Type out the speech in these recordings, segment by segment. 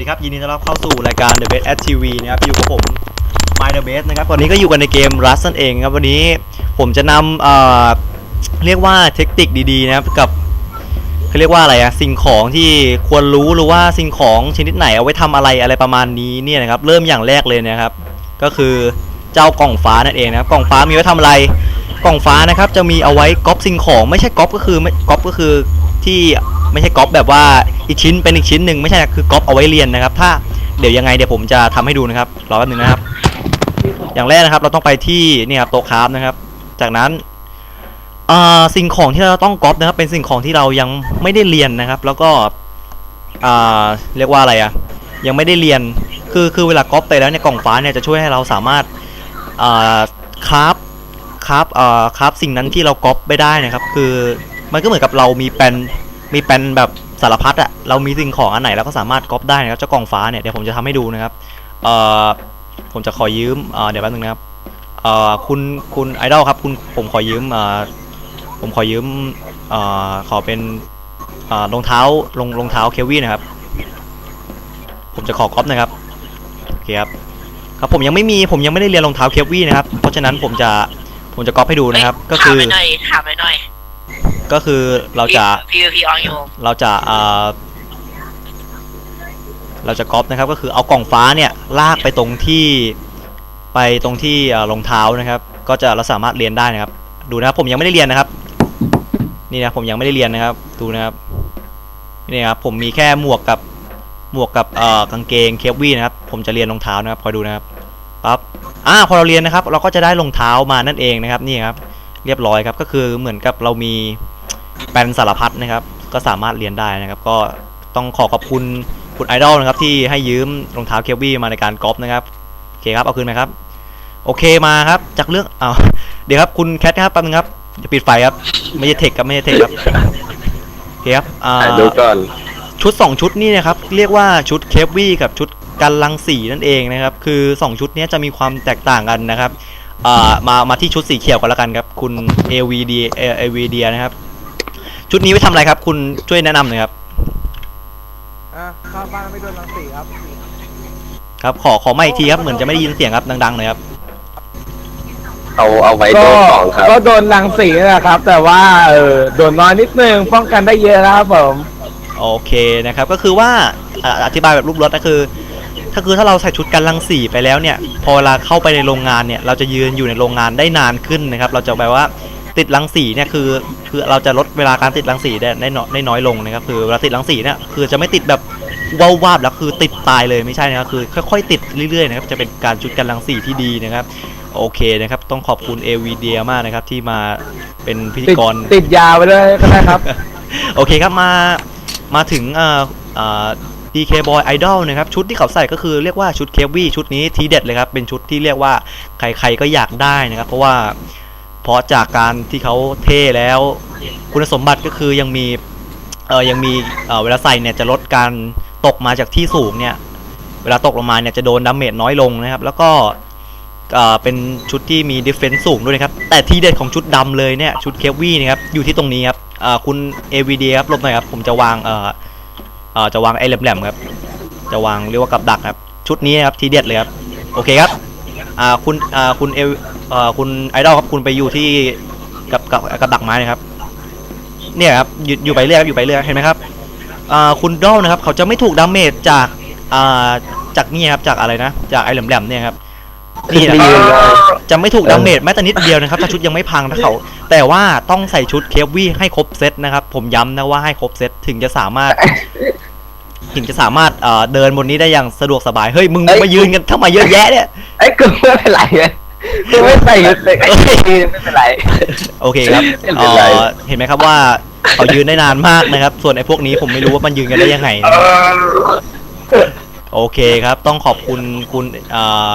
ดีครับ ยินดีต้อนรับเข้าสู่รายการ The Best at TV นะครับ อยู่กับผม My The Best นะครับ วันนี้ก็อยู่กันในเกม Rust นั่นเองครับ วันนี้ผมจะนำเอ่อเรียกว่าเทคนิคดีๆนะครับกับเขาเรียกว่าอะไรอะสิ่งของที่ควรรู้หรือว่าสิ่งของชนิดไหนเอาไว้ทำอะไรอะไรประมาณนี้เนี่ยนะครับ เริ่มอย่างแรกเลยนะครับ ก็คือเจ้ากล่องฟ้านั่นเองนะครับกล่องฟ้ามีไว้ทำอะไรกล่องฟ้านะครับจะมีเอาไว้ก๊อปสิ่งของไม่ใช่ก๊อปก็คือไม่ก๊อปก็คือที่ไม่ใช่ก๊อปแบบว่า อีกชิ้นเป็นอีกชิ้นหนึ่งไม่ใช่คือก๊อปเอาไว้เรียนนะครับ ถ้าเดี๋ยวยังไงเดี๋ยวผมจะทำให้ดูนะครับรอแป๊บนึงนะครับ อย่างแรกนะครับ เราต้องไปที่นี่ครับโต๊ะคราฟนะครับ จากนั้นสิ่งของที่เราต้องก๊อปนะครับ เป็นสิ่งของที่เรายังไม่ได้เรียนนะครับ แล้วก็เรียกว่าอะไรอะยังไม่ได้เรียนคือคือเวลาก๊อปไปแล้วเนี่ยกล่องฟ้าเนี่ยจะช่วยให้เราสามารถคราฟครับเอ่อครับสิ่งนั้นที่เราก๊อปไม่ได้นะครับ คือมันก็เหมือนกับเรามีแปนมีแปนแบบ สารพัดอะเรามีสิ่งของอันไหนเราก็สามารถก๊อปได้นะครับเจ้ากล่องฟ้าเนี่ยเดี๋ยวผมจะทำให้ดูนะครับเอ่อผมจะขอยืมเอ่อเดี๋ยวแป๊บนึงนะครับเอ่อคุณคุณไอดอลครับคุณผมขอยืมเอ่อผมขอยืมเอ่อขอเป็นเอ่อรองเท้ารองรองเท้าเควี่นะครับ ผมจะขอก๊อปนะครับโอเคครับครับผมยังไม่มีผมยังไม่ได้เรียนรองเท้าเควี่นะครับเพราะฉะนั้นผมจะผมจะก๊อปให้ดูนะครับ ก็คือถามไปหน่อยถามไปหน่อย ก็คือเราจะพีพีออนอยู่เราจะเอ่อเราจะก๊อปนะครับก็คือเอากล่องฟ้าเนี่ยลากไปตรงที่ไปตรงที่เอ่อรองเท้านะครับ ก็จะเราสามารถเรียนได้นะครับ ดูนะครับผมยังไม่ได้เรียนนะครับ นี่นะผมยังไม่ได้เรียนนะครับ ดูนะครับนี่นะครับผมมีแค่หมวกกับหมวกกับเอ่อกางเกงเคปวี่นะครับ ผมจะเรียนรองเท้านะครับคอยดูนะครับปั๊บอ่าพอเราเรียนนะครับ เราก็จะได้รองเท้ามานั่นเองนะครับ นี่ครับ เรียบร้อยครับก็คือเหมือนกับเรามี แปลนสารพัดนะครับ ก็สามารถเรียนได้นะครับ ก็ต้องขอขอบคุณคุณไอดอลนะครับที่ให้ยืมรองเท้าเคลวี่มาในการก๊อปนะครับโอเคครับเอาคืนไหมครับ โอเคมาครับจากเรื่องอ้าวเดี๋ยวครับคุณแคทครับแป๊บนึงครับจะปิดไฟครับไม่ใช่เทคครับไม่ใช่เทคครับโอเคครับอ่าถ่ายดูก่อนชุด 2 ชุดนี่นะครับเรียกว่าชุดเคปวี่กับชุดกันรังสีนั่นเองนะครับ คือ 2 ชุดเนี้ยจะมีความแตกต่างกันนะครับอ่ามามาที่ชุดสีเขียวกันแล้วกันครับ คุณ AVD เอ่อ AVD นะครับ ชุดนี้ไว้ทำอะไรครับ คุณช่วยแนะนำหน่อยครับ อะเข้าบ้านไม่โดนรังสีครับครับ ขอขอไม่อีกทีครับ เหมือนจะไม่ได้ยินเสียงครับดังๆหน่อยครับ เอาเอาไว้โดก็นของครับ ก็โดนรังสีนะครับ แต่ว่าเออโดนน้อยนิดนึงป้องกันได้เยอะนะครับผม โอเคนะครับ ก็คือว่าอ่าอธิบายแบบรูปรถก็คือ ถ้าคือถ้าเราใส่ชุดกันรังสีไปแล้วเนี่ย พอเวลาเข้าไปในโรงงานเนี่ย เราจะยืนอยู่ในโรงงานได้นานขึ้นนะครับ เราจะแปลว่า ติดรังสีเนี่ยคือคือเราจะลดเวลาการติดรังสีได้ได้น้อยได้น้อยลงนะครับคือเวลาติดรังสีเนี่ยคือจะไม่ติดแบบว้าววาบแล้วคือติดตายเลยไม่ใช่นะครับคือค่อยๆติดเรื่อยๆนะครับจะเป็นการชุดกันรังสีที่ดีนะครับโอเคนะครับต้องขอบคุณ a v d มากนะครับที่มาเป็นพิธีติดกรติดยาไปด้วยก็ได้ครับ โอเคครับมามาถึงเอ่อเอ่อ DK Boy Idol นะครับชุดที่เขาใส่ก็คือเรียกว่าชุดเควี่ชุดนี้ทีเด็ดเลยครับเป็นชุดที่เรียกว่าใครๆก็อยากได้นะครับเพราะว่า เพราะจากการที่เขาเท่แล้ว คุณสมบัติก็คือยังมีเออยังมีเออเวลาใส่เนี่ยจะลดการตกมาจากที่สูงเนี่ย เวลาตกลงมาเนี่ยจะโดนดาเมจน้อยลงนะครับ แล้วก็เอ่อเป็นชุดที่มีดิเฟนซ์สูงด้วยนะครับ แต่ทีเด็ดของชุดดำเลยเนี่ย ชุดเควี่นะครับ อยู่ที่ตรงนี้ครับเอ่อคุณ AVD ครับลบหน่อยครับ ผมจะวางเอ่อเอ่อจะวางไอ้แหลมๆครับ จะวางเรียกว่ากับดักครับ ชุดนี้ครับ ทีเด็ดเลยครับ โอเคครับ อ่าคุณอ่าคุณเอเอ่อคุณไอดอลครับคุณไปอยู่ที่กับกับกับดักไม้นะครับ เนี่ยครับอยู่อยู่ไปเรื่อยครับอยู่ไปเรื่อยเห็นไหมครับอ่าคุณดอลนะครับ เขาจะไม่ถูกดาเมจจากอ่าจากนี่ครับจากอะไรนะ จากไอ้แหลมๆเนี่ยครับนี่นะดีเลยจะไม่ถูกดาเมจแม้แต่นิดเดียวนะครับ ถ้าชุดยังไม่พังนะเขา แต่ว่าต้องใส่ชุดเคฟวี่ให้ครบเซตนะครับ ผมย้ำนะว่าให้ครบเซตถึงจะสามารถ ถึงจะสามารถเอ่อเดินบนนี้ได้อย่างสะดวกสบาย เฮ้ย มึงเอ้ย มายืนกันทำไมเยอะแยะเนี่ย ไอ้ยกูไม่เป็นไรเลยกูไม่ใส่เลยไอ้นี่ไม่เป็นไร โอเคครับไม่เอ่เป็นไรอเห็นไหมครับว่าเขายืนได้นานมากนะครับ ส่วนไอ้พวกนี้ผมไม่รู้ว่ามันยืนกันได้ยังไงนะครับโอเคครับ ต้องขอบคุณคุณเอ่อ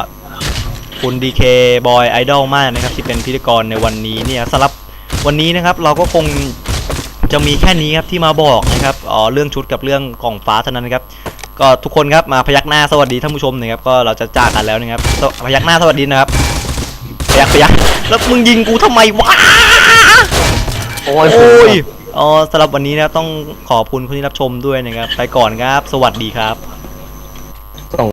คุณ DK Boy Idol มากนะครับที่เป็นพิธีกรในวันนี้เนี่ยสำหรับวันนี้นะครับ เราก็คงจะมีแค่นี้ครับที่มาบอกนะครับอ๋อเรื่องชุดกับเรื่องกล่องฟ้าเท่านั้นนะครับ ก็ทุกคนครับมาพยักหน้าสวัสดีท่านผู้ชมหนะครับก็เราจะจากกันแล้วนะครับสวพยักหน้าสวัสดีนะครับพยักพยักแล้วมึงยิงกูทำไมวะโอ้ยโอ้ยอ๋อสำหรับวันนี้นะต้องขอบคุณผู้ที่รับชมด้วยนะครับไปก่อนครับ สวัสดีครับส่ง